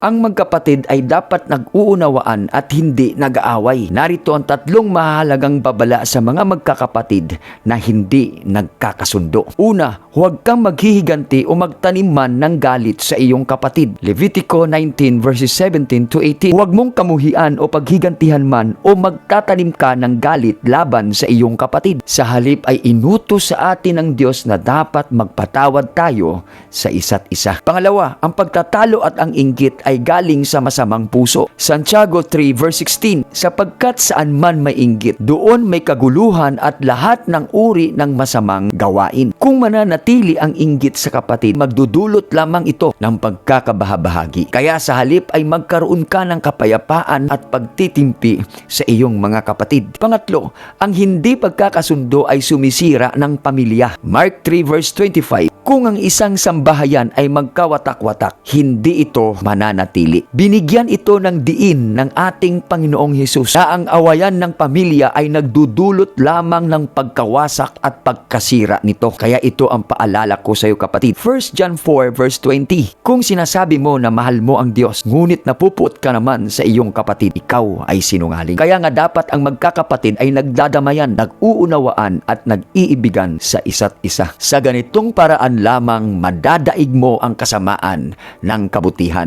Ang magkapatid ay dapat nag-uunawaan at hindi nag-aaway. Narito ang tatlong mahalagang babala sa mga magkakapatid na hindi nagkakasundo. Una, huwag kang maghihiganti o magtanim man ng galit sa iyong kapatid. Levitico 19 verses 17 to 18. Huwag mong kamuhian o paghigantihan man o magtatanim ka ng galit laban sa iyong kapatid. Sa halip ay inutos sa atin ng Diyos na dapat magpatawad tayo sa isa't isa. Pangalawa, ang pagtatalo at ang inggit ay galing sa masamang puso. Santiago 3 verse 16, sapagkat saan man may inggit, doon may kaguluhan at lahat ng uri ng masamang gawain. Kung mananatili ang inggit sa kapatid, magdudulot lamang ito ng pagkakabahabahagi. Kaya sa halip ay magkaroon ka ng kapayapaan at pagtitimpi sa iyong mga kapatid. Pangatlo, ang hindi pagkakasundo ay sumisira ng pamilya. Mark 3 verse 25, kung ang isang sambahayan ay magkawatak-watak, hindi ito mananatili. Binigyan ito ng diin ng ating Panginoong Hesus na ang awayan ng pamilya ay nagdudulot lamang ng pagkawasak at pagkasira nito. Kaya ito ang paalala ko sa iyo kapatid. 1 John 4 verse 20, Kung sinasabi mo na mahal mo ang Diyos, ngunit napuput ka naman sa iyong kapatid, ikaw ay sinungaling. Kaya nga dapat ang magkakapatid ay nagdadamayan, nag-uunawaan at nag-iibigan sa isa't isa. Sa ganitong paraan lamang madadaig mo ang kasamaan ng kabutihan.